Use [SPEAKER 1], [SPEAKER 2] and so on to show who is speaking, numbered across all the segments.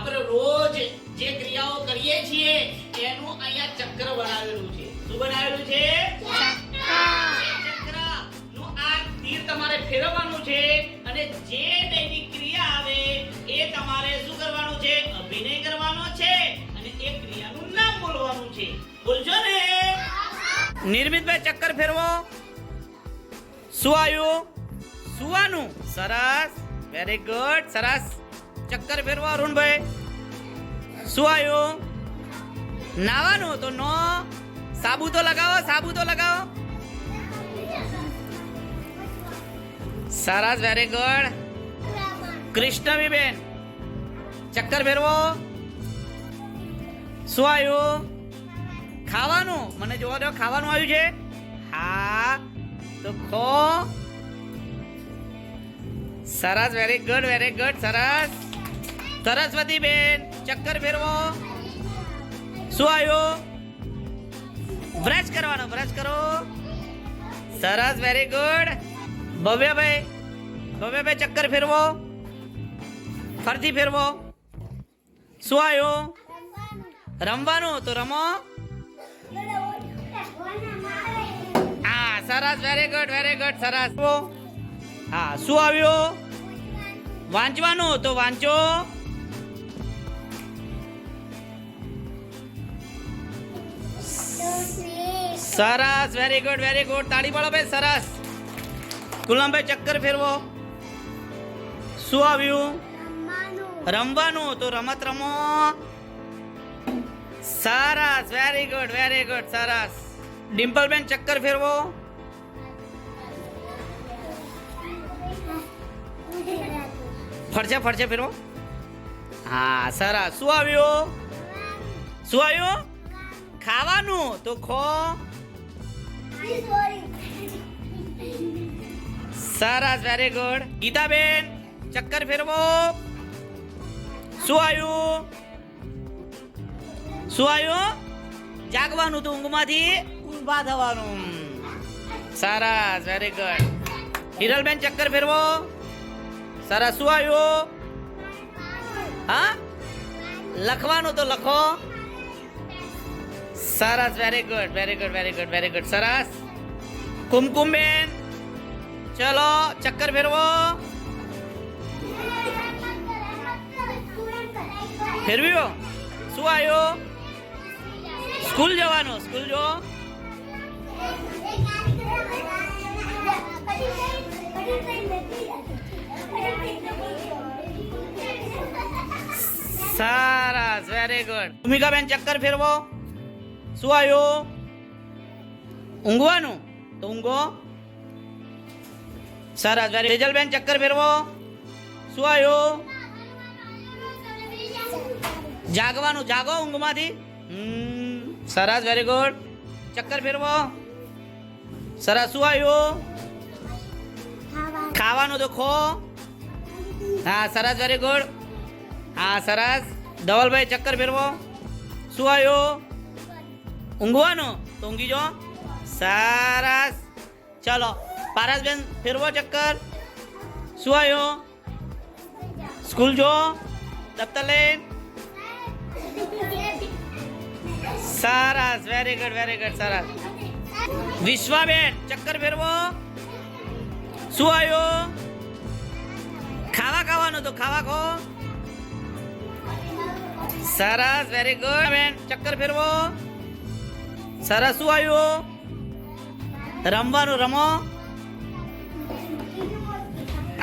[SPEAKER 1] આપણે રોજ જે ક્રિયાઓ કરીએ છીએ, એનું અહીંયા ચક્ર બનાવેલું છે. શું બનાવેલું છે? ચક્ર. નું આ તીર તમારે ફેરવવાનું છે અને જે દૈનિક ક્રિયા આવે, એ તમારે શું કરવાનું છે? અભિનય કરવાનો છે અને એ ક્રિયાનું નામ બોલવાનું છે. બોલજો ને. નિર્મિતભાઈ, ચક્કર ફેરવો. શું આવ્યું? સુવાનું. સરસ. વેરી ગુડ સરસ. ચક્કર ફેરવા, અરુણભાઈ. શું આવ્યું? નાવાનું તો નો. સાબુ તો લગાવો સાબુ તો લગાવો. સરસ વેરી ગુડ કૃષ્ણવી બેન ચક્કર ફેરવો. શું આવ્યું? ખાવાનું? મને જોવા દો, ખાવાનું આવ્યું છે? હા, તો ખો. સરસ વેરી ગુડ વેરી ગુડ સરસ. સરસ્વતી બેન ચક્કર ફેરવો. શું આવ્યું? બ્રશ કરવાનો, બ્રશ કરો. સરસ વેરી ગુડ ભવ્યભાઈ ભવ્યભાઈ, ચક્કર ફેરવો. ફરતી ફેરવો. શું આવ્યું? રમવાનું તો રમો. હા, સરસ વેરી ગુડ વેરી ગુડ સરસ. હા, શું આવ્યું? વાંચવાનું તો વાંચો. સરસ વેરી ગુડ વેરી ગુડ તાળી પાડો ભાઈ સરસ. ગુલામભાઈ, ચક્કર ફેરવો. શું આવ્યું? રમવાનું તો રમત રમો. સરસ વેરી ગુડ વેરી ગુડ સરસ. ડિમ્પલબેન, ચક્કર ફેરવો. ફરશે ફરશે ફેરવો. હા, સરસ. શું આવ્યું? શું આવ્યું? ખાવાનું તો ખો. સરસ વેરી ગુડ ગીતાબેન ચક્કર ફેરવો શું આવ્યું શું આવ્યું જાગવાનું હતું ઊંઘમાંથી ઊંઘા થવાનું સરસ વેરી ગુડ હિરલબેન ચક્કર ફેરવો સરસ શું આવ્યું હા લખવાનું તો લખો સરસ very good very good very good very good સરસ કુમકુમ બેન ચલો ચક્કર ફેરવો ફેરવ્યો શું આવ્યો સ્કૂલ જવાનું સ્કૂલ જો સરસ વેરી ગુડ ભૂમિકાબેન ચક્કર ફેરવો શું આવ્યું? ઊંઘવાનું? તો ઊંઘો. સરસ વેરી રેજલબેન ચક્કર ફેરવો. શું આવ્યું? જાગવાનું. જાગો ઊંઘમાંથી. સરસ વેરી ગુડ ચક્કર ફેરવો. સરસ શું આવ્યું? ખાવાનું. તો ખો. હા સરસ વેરી ગુડ હા સરસ ધવલભાઈ ચક્કર ફેરવો. શું આવ્યું? ઊંઘવાનું? તો ઊંઘી જો. સરસ. ચલો, પારસબેન, ફેરવો ચક્કર. શું આવ્યું? સ્કૂલ જો. દફતર લઈને સરસ. વેરી ગુડ વેરી ગુડ સરસ. વિશ્વાબેન, ચક્કર ફેરવો. શું આવ્યું? ખાવા ખાવાનું તો ખાવા ખો. સરસ વેરી ગુડ બેન, ચક્કર ફેરવો. સરસ, શું આવ્યું? રમવાનું રમો.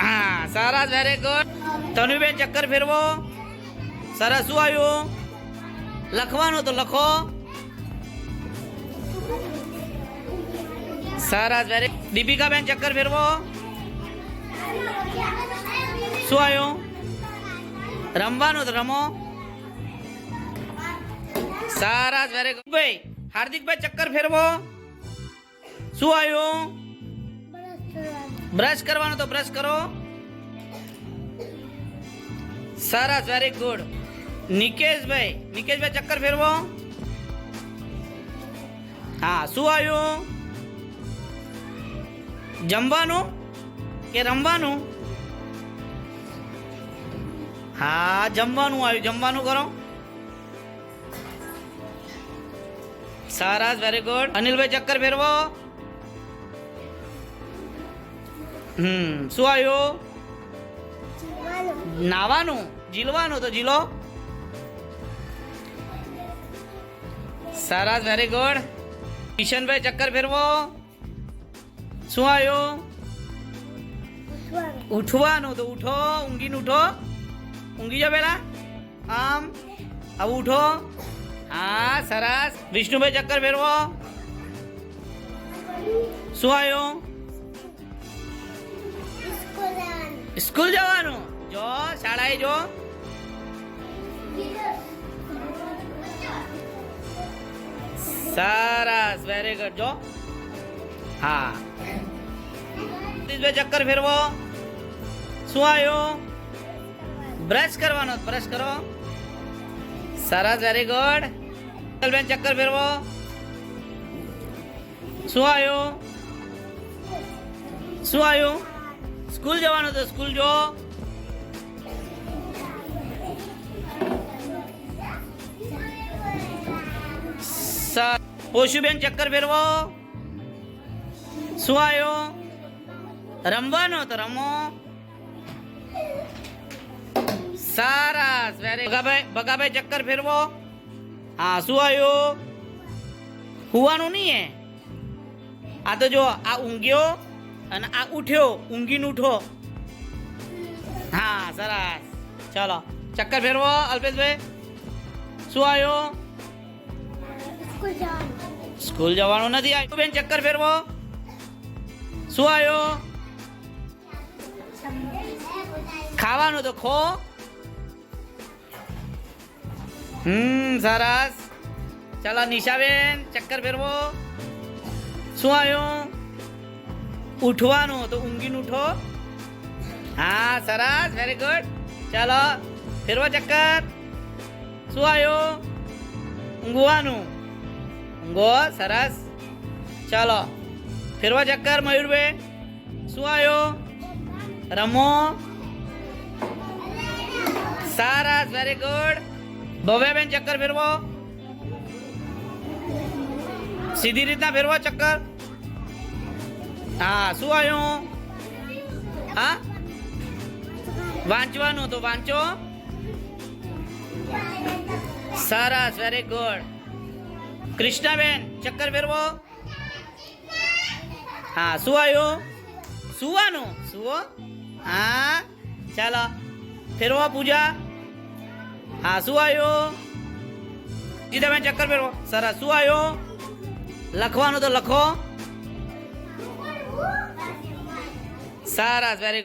[SPEAKER 1] હા, સરસ વેરી ગુડ તનુબેન ચક્કર ફેરવો. સરસ, શું આવ્યું? લખવાનું તો લખો. સરસ વેરી દીપિકાબેન ચક્કર ફેરવો. શું આવ્યું? રમવાનું તો રમો. સરસ વેરી ગુડ ભાઈ હાર્દિકભાઈ, ચક્કર ફેરવો. શું આવ્યું? બ્રશ કરવાનું તો બ્રશ કરો. સરસ વેરી ગુડ નિકેશભાઈ નિકેશભાઈ, ચક્કર ફેરવો. હા, શું આવ્યું? જમવાનું કે રમવાનું? હા, જમવાનું આવ્યું. જમવાનું કરો. સરસ વેરી ગુડ અનિલભાઈ ચક્કર ફેરવો. હમ શું આવ્યું? નાવાનું જીલવાનું તો જીલો. સારાસ વેરી ગુડ કિશનભાઈ ચક્કર ફેરવો. શું આવ્યું? ઉઠવાનું. તો ઉઠો ઊંઘીને ઉઠો. ઊંઘી જાઓ પેલા આમ. આવું ઉઠો. હા, સરસ. વિષ્ણુભાઈ ચક્કર ફેરવો. શું આવ્યું? સ્કૂલ જવાનું. જો, શાળાએ જો. સરસ વેરી ગુડ જો. હા. ચક્કર ફેરવો. શું આવ્યું? બ્રશ કરવાનો બ્રશ કરો. સરસ વેરી ગુડ બેન ચક્કર ફેરવો. શું આવ્યું? શું આવ્યું? સ્કૂલ જવાનું તો સ્કૂલ જો પોશુબેન, ચક્કર ફેરવો. શું આવ્યું? રમવાનો તો રમો. સરસ વેરી બગાભાઈ બગાભાઈ ચક્કર ફેરવો. હા, શું આવ્યું? હુવાનું નહીં હે? આ તો જો, આ ઊંઘ્યો અને આ ઉઠ્યો, ઊંઘીને ઉઠો. હા, સરસ. ચલો, ચક્કર ફેરવો, અલ્પેશભાઈ. શું આવ્યો? સ્કૂલ જવાનું નથી આવ્યું. બેન, ચક્કર ફેરવો. શું આવ્યો? ખાવાનું તો ખો. હમ, સરસ. ચાલો, નિશાબેન, ચક્કર ફેરવો. શું આવ્યું? ઉઠવાનું, તો ઊંઘીને ઉઠો. હા, સરસ વેરી ગુડ ચાલો, ફેરવો ચક્કર. શું આવ્યું? ઊંઘવાનું. ઊંઘો, સરસ. ચાલો, ફેરવા ચક્કર, મયુરબેન. શું આવ્યું? રમો. સરસ વેરી ગુડ ભવ્યાબેન ચક્કર ફેરવો. સીધી રીતના ફેરવો ચક્કર. હા, શું આવ્યું? હા? વાંચવાનું તો વાંચો. સરસ વેરી ગુડ કૃષ્ણાબેન, ચક્કર ફેરવો. હા, શું આવ્યું? સુવાનું? સુવો? હા? ચાલો, ફેરવો પૂજા. હા શું આવ્યું? જીતાબેન ચક્કર ફેરવો સરસ શું આવ્યો? લખવાનું તો લખો. સરસ વેરી